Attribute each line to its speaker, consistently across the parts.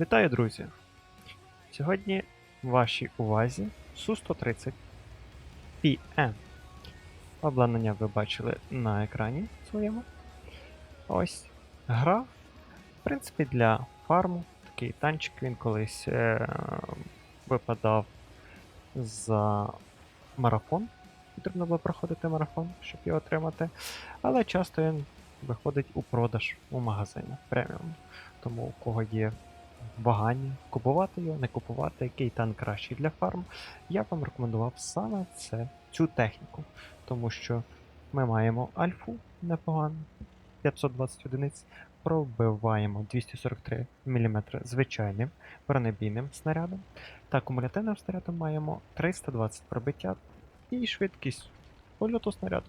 Speaker 1: Вітаю, друзі! Сьогодні в вашій увазі Су-130 PM. Обладнання ви бачили на екрані своєму. Ось гра. В принципі, для фарму. Такий танчик він колись е- випадав за марафон. Потрібно було проходити марафон, щоб його отримати. Але часто він виходить у продаж у магазині преміум. Тому у кого є вагання, купувати його, не купувати, який танк кращий для фарм, я вам рекомендував саме це, цю техніку. Тому що ми маємо альфу непогану, 520 одиниць, пробиваємо 243 мм звичайним бронебійним снарядом, та кумулятивним снарядом маємо 320 пробиття і швидкість польоту снаряду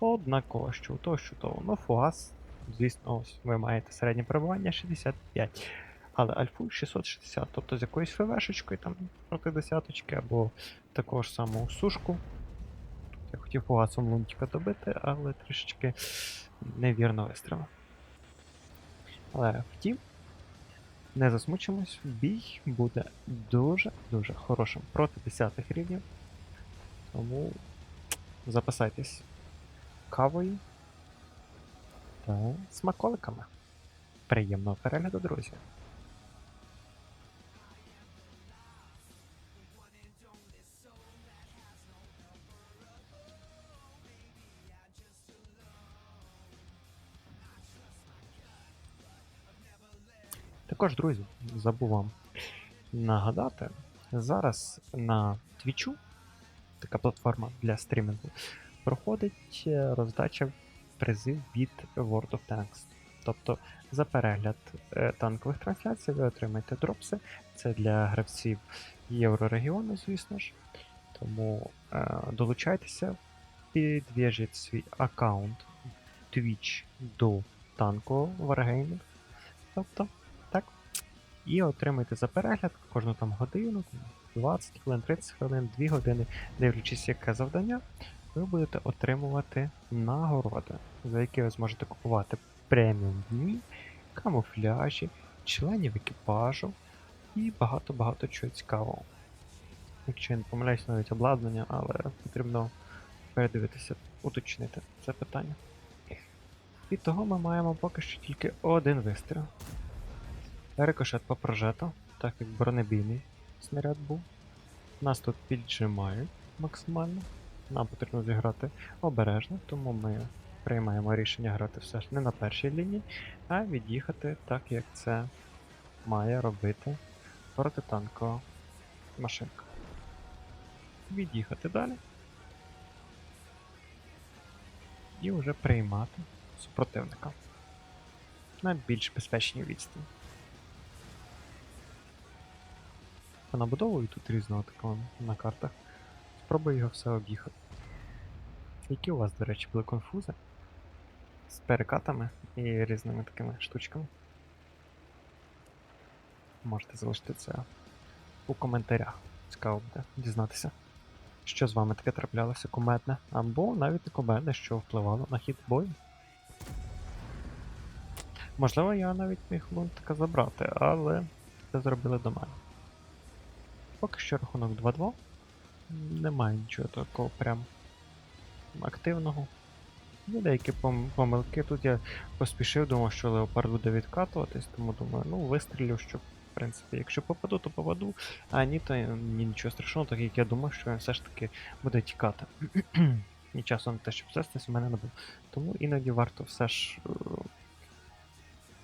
Speaker 1: однаково, що у того, що того. Ну, фугас, звісно, ось ви маєте середнє перебування 65. Але альфу 660, тобто з якоюсь ФВшечкою там проти десяточки, або такого ж самого сушку. Я хотів фугасом лунтика добити, але трішечки невірно вистрілив. Але втім, не засмучимось, бій буде дуже-дуже хорошим проти 10 рівнів. Тому запасайтесь кавою та смаколиками. Приємного перегляду, друзі! Також, друзі, забув вам нагадати, зараз на Твічу, така платформа для стрімінгу, проходить е, роздача призив від World of Tanks. Тобто за перегляд е, танкових трансляцій ви отримаєте дропси. Це для гравців Єврорегіону, звісно ж. Тому е, долучайтеся, підв'яжіть свій аккаунт Twitch до танкового Wargaming. Тобто. І отримайте за перегляд кожну там годину, 20 хвилин, 30 хвилин, 2 години, дивлячись, яке завдання, ви будете отримувати нагороди, за які ви зможете купувати преміум дні, камуфляжі, членів екіпажу і багато-багато чого цікавого. Якщо я не помиляюсь, навіть обладнання, але потрібно передивитися, уточнити це питання. І того ми маємо поки що тільки один вистріл. Рикошет по прожету, так як бронебійний снаряд був. Нас тут піджимають максимально. Нам потрібно зіграти обережно, тому ми приймаємо рішення грати все ж не на першій лінії, а від'їхати так, як це має робити протитанкова машинка. Від'їхати далі. І вже приймати супротивника на більш безпечній відстані. По набудовою тут різного такого на картах. Спробую його все об'їхати. Які у вас, до речі, були конфузи? З перекатами і різними такими штучками. Можете залишити це у коментарях. Цікаво буде дізнатися, що з вами таке траплялося кумедне, або навіть не кумедне, що впливало на хід бою. Можливо, я навіть міг лунтика забрати, але це зробили до мене. Поки що рахунок 2-2. Немає нічого такого прям активного. Є деякі пом- помилки. Тут я поспішив, думав, що леопард буде відкатуватись, тому думаю, ну вистрілю, що в принципі, якщо попаду, то попаду, а ні, то ні, нічого страшного, так як я думав, що він все ж таки буде тікати. І часу на те, щоб сестись, у мене не було. Тому іноді варто все ж е,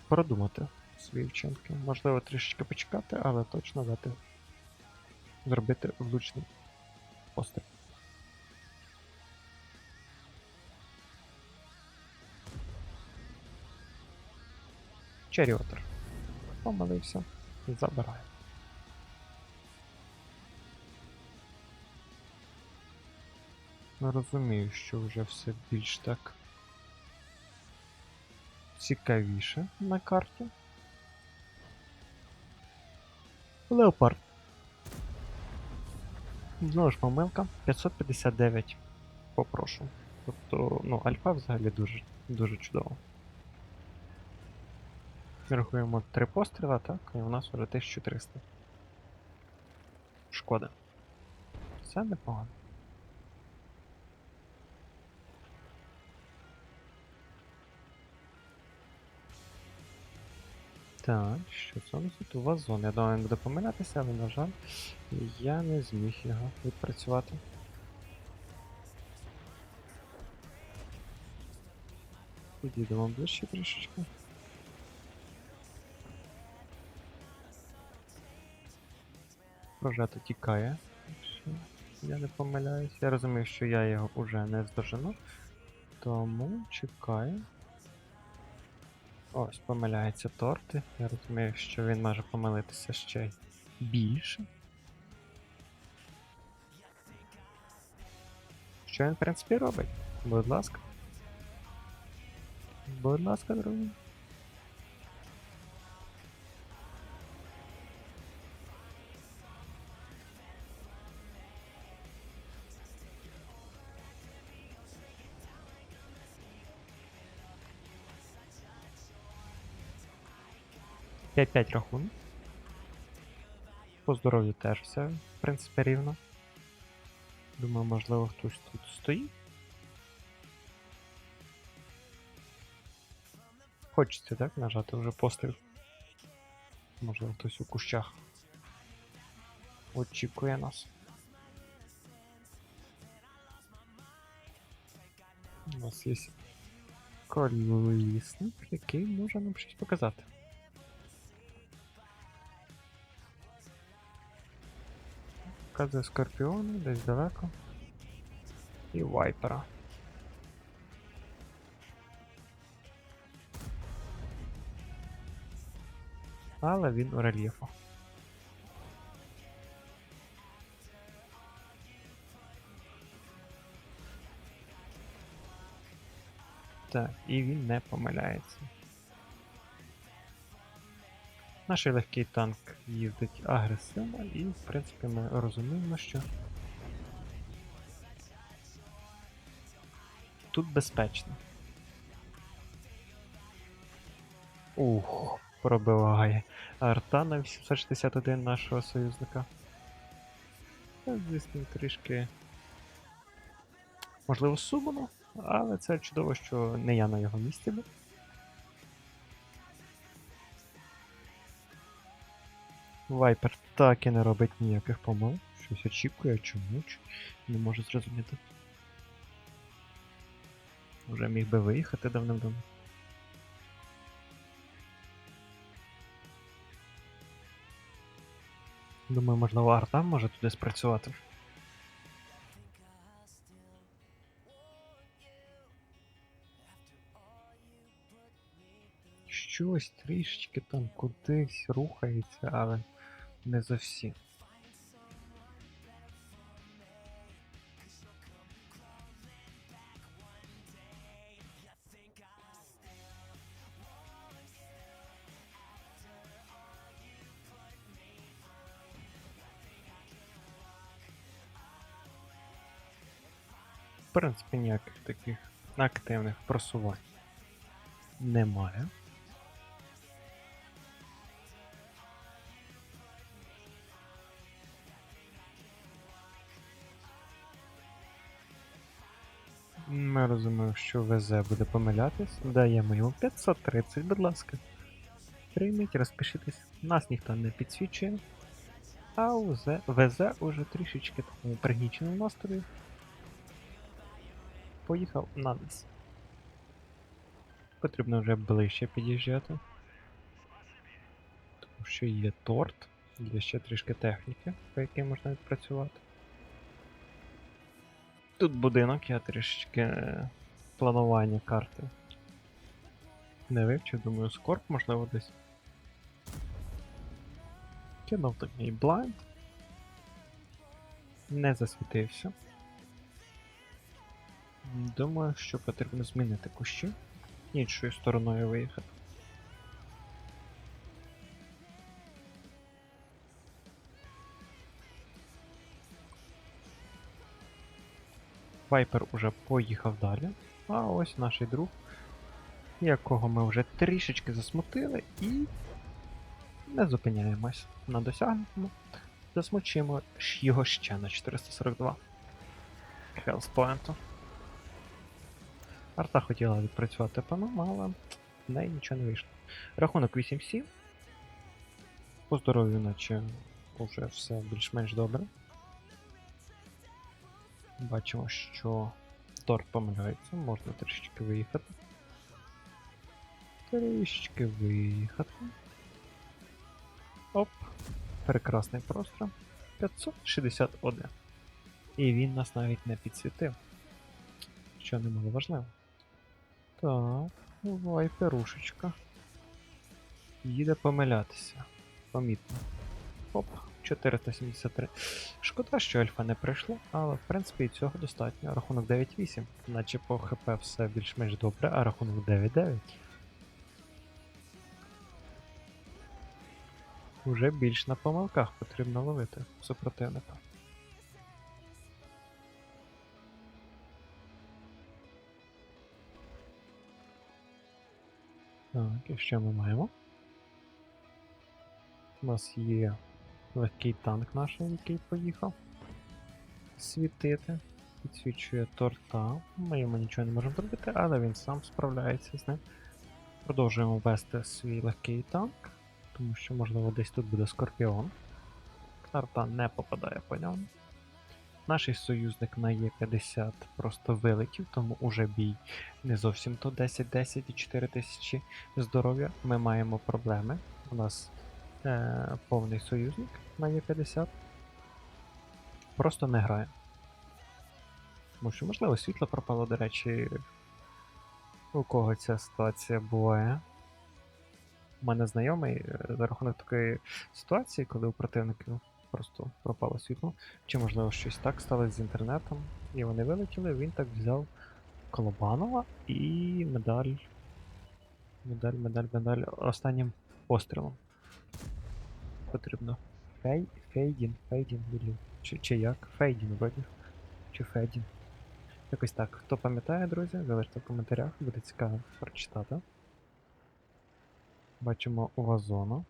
Speaker 1: продумати свої вчинки. Можливо, трішечки почекати, але точно дати зробити влучний постріл. Черіотер. Помилився. Забираю. Ну, Розумію, що вже все більш так цікавіше на карті. Леопард. Знову ж помилка. 559 попрошу. Тобто, ну, альфа взагалі дуже, дуже чудово. Рахуємо три постріла, так, і у нас вже 1300. Шкода. Все непогано. Так, що це у нас тут? Вазон. Я думаю, він буде помилятися, але, на жаль, я не зміг його відпрацювати. Підійдемо ближче трішечки. Прожето тікає. якщо Я не помиляюсь. Я розумію, що я його уже не здожену. Тому чекаю. Ось, помиляється торти. Я розумію, що він може помилитися ще більше. Що він, в принципі, робить? Будь ласка. Будь ласка, друзі. П'ять-п'ять рахунок. По здоров'ю теж все, в принципі, рівно. Думаю, можливо, хтось тут стоїть. Хочеться, так, нажати вже постріл. Можливо, хтось у кущах очікує нас. У нас є колісник, який може нам щось показати. Показує скорпіона десь далеко. І вайпера. Але він у рельєфу. Так, і він не помиляється. Наш легкий танк їздить агресивно і, в принципі, ми розуміємо, що тут безпечно. Ух, пробиває. Арта на 861 нашого союзника. Звісно, трішки. Можливо, сумно, але це чудово, що не я на його місці був. Вайпер так і не робить ніяких помилок. Щось очікує, чому не можу зрозуміти. Вже міг би виїхати давним-давно. Думаю, можливо, арта може туди спрацювати. Щось трішечки там кудись рухається, але не зовсім. В принципі, ніяких таких активних просувань немає. Ми розуміємо, що ВЗ буде помилятись. Даємо йому 530, будь ласка. Прийміть, розпишитесь. Нас ніхто не підсвічує. А УЗ, ВЗ уже трішечки такому пригніченому настрою. Поїхав на нас. Потрібно вже ближче під'їжджати. Тому що є торт, є ще трішки техніки, по якій можна відпрацювати. Тут будинок, я трішечки е, планування карти. Не вивчив, думаю, скорб, можливо, десь. Кинув такий блайнд. Не засвітився. Думаю, що потрібно змінити кущі. Іншою стороною виїхати. Вайпер уже поїхав далі. А ось наш друг якого ми вже трішечки засмутили, і не зупиняємось на досягнутому. Засмучимо його ще на 442 хелспоінту. Арта хотіла відпрацювати по нам, але в неї нічого не вийшло. Рахунок 8-7. По здоров'ю, наче вже все більш-менш добре. Бачимо, що торт помиляється, можна трішечки виїхати. Трішечки виїхати. Оп. Прекрасний простріл. 561. І він нас навіть не підсвітив. Що немало важливо. Так, вайперушечка. Їде помилятися. Помітно. Оп, 473. Шкода, що альфа не прийшло, але в принципі і цього достатньо. Рахунок 9-8. Наче по ХП все більш-менш добре, а рахунок 9-9. Уже більш на помилках потрібно ловити супротивника. Так, і що ми маємо? У нас є легкий танк наш, який поїхав світити. Підсвічує торта. Ми йому нічого не можемо зробити, але він сам справляється з ним. Продовжуємо вести свій легкий танк, тому що, можливо, десь тут буде скорпіон. Тарта не попадає по ньому. Наш союзник на Е50 просто вилетів, тому уже бій не зовсім то 10-10 і 4000 здоров'я. Ми маємо проблеми. У нас е, повний союзник на Е50. Просто не грає. Тому що, можливо, світло пропало, до речі, у кого ця ситуація буває. У мене знайомий е, за рахунок такої ситуації, коли у противників просто пропало світло, чи можливо щось так сталося з інтернетом, і вони вилетіли, він так взяв Колобанова і медаль. Медаль, медаль, медаль останнім пострілом. Потрібно. Фей, Фейдін, Фейдін, блін. Чи, чи як? Фейдін вроді. Чи Фейдін. Якось так. Хто пам'ятає, друзі, залиште в коментарях, буде цікаво прочитати. Бачимо вазона.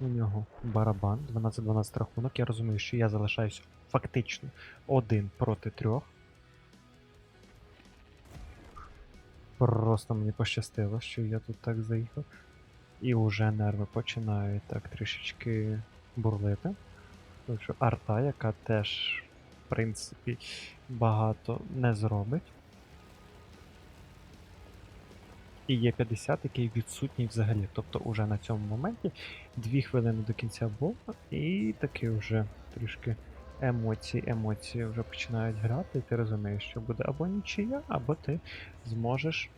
Speaker 1: У нього барабан, 12-12 рахунок. Я розумію, що я залишаюсь фактично один проти трьох. Просто мені пощастило, що я тут так заїхав. І вже нерви починають так трішечки бурлити. Тому що арта, яка теж, в принципі, багато не зробить. І є 50, який відсутній взагалі. Тобто уже на цьому моменті дві хвилини до кінця бою, і таки вже трішки емоції, емоції вже починають грати, і ти розумієш, що буде або нічия, або ти зможеш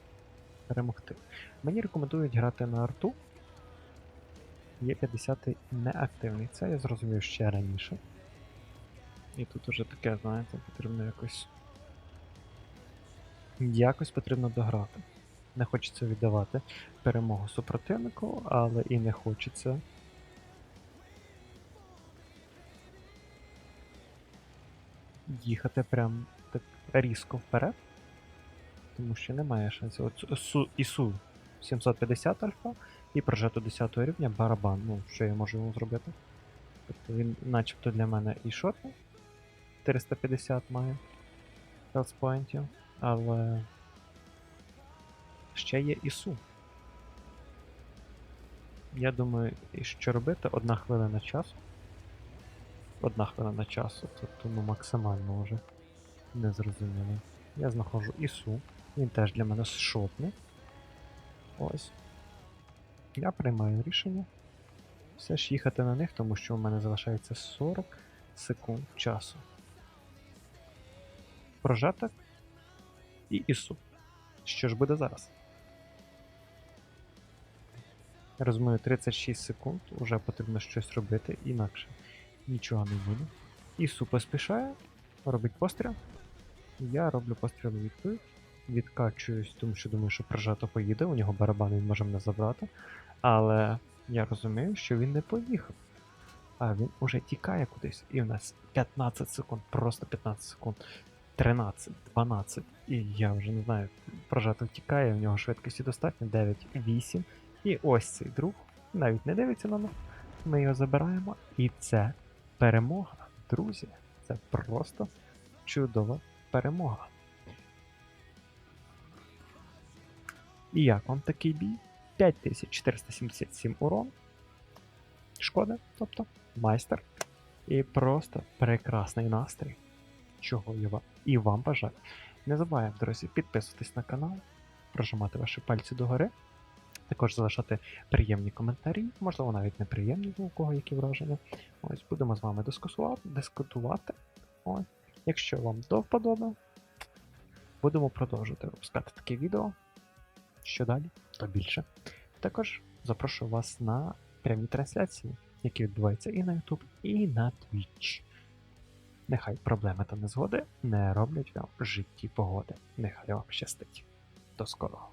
Speaker 1: перемогти. Мені рекомендують грати на арту. Є 50 неактивний. Це я зрозумів ще раніше. І тут уже таке, знаєте, потрібно якось. Якось потрібно дограти. Не хочеться віддавати перемогу супротивнику, але і не хочеться. Їхати прям так різко вперед. Тому що немає шансів. От Су, Ісу 750 альфа і прожето 10 рівня барабан. Ну, що я можу йому зробити? Тобто він начебто для мене і шотний. 450 має хелспоінтів, але ще є ісу. Я думаю, що робити? Одна хвилина часу. Одна хвилина часу, тобто ну максимально вже незрозуміло. Я знаходжу ісу. Він теж для мене шотний. Ось. Я приймаю рішення. Все ж їхати на них, тому що у мене залишається 40 секунд часу. Прожаток і ісу. Що ж буде зараз? Я розумію, 36 секунд, вже потрібно щось робити, інакше нічого не буде. Ісу поспішає, робить постріл. Я роблю постріл у відповідь. Відкачуюсь, тому що думаю, що прожато поїде, у нього барабан він може мене забрати. Але я розумію, що він не поїхав. А він уже тікає кудись. І в нас 15 секунд, просто 15 секунд. 13, 12, і я вже не знаю, прожато втікає, в нього швидкості достатньо, 9, 8. І ось цей друг навіть не дивиться на нас. Ми його забираємо, і це перемога, друзі. Це просто чудова перемога. І як вам такий бій? 5477 урон. Шкода, тобто майстер. І просто прекрасний настрій. Чого я вам і вам бажаю. Не забуваємо, друзі, підписуватись на канал, прожимати ваші пальці догори, також залишати приємні коментарі, можливо, навіть неприємні, у кого які враження. Ось будемо з вами дискутувати. Ось. Якщо вам до вподоби, будемо продовжувати випускати такі відео. Що далі, то більше. Також запрошую вас на прямі трансляції, які відбуваються і на YouTube, і на Twitch. Нехай проблеми та незгоди не роблять вам житті погоди. Нехай вам щастить. До скорого.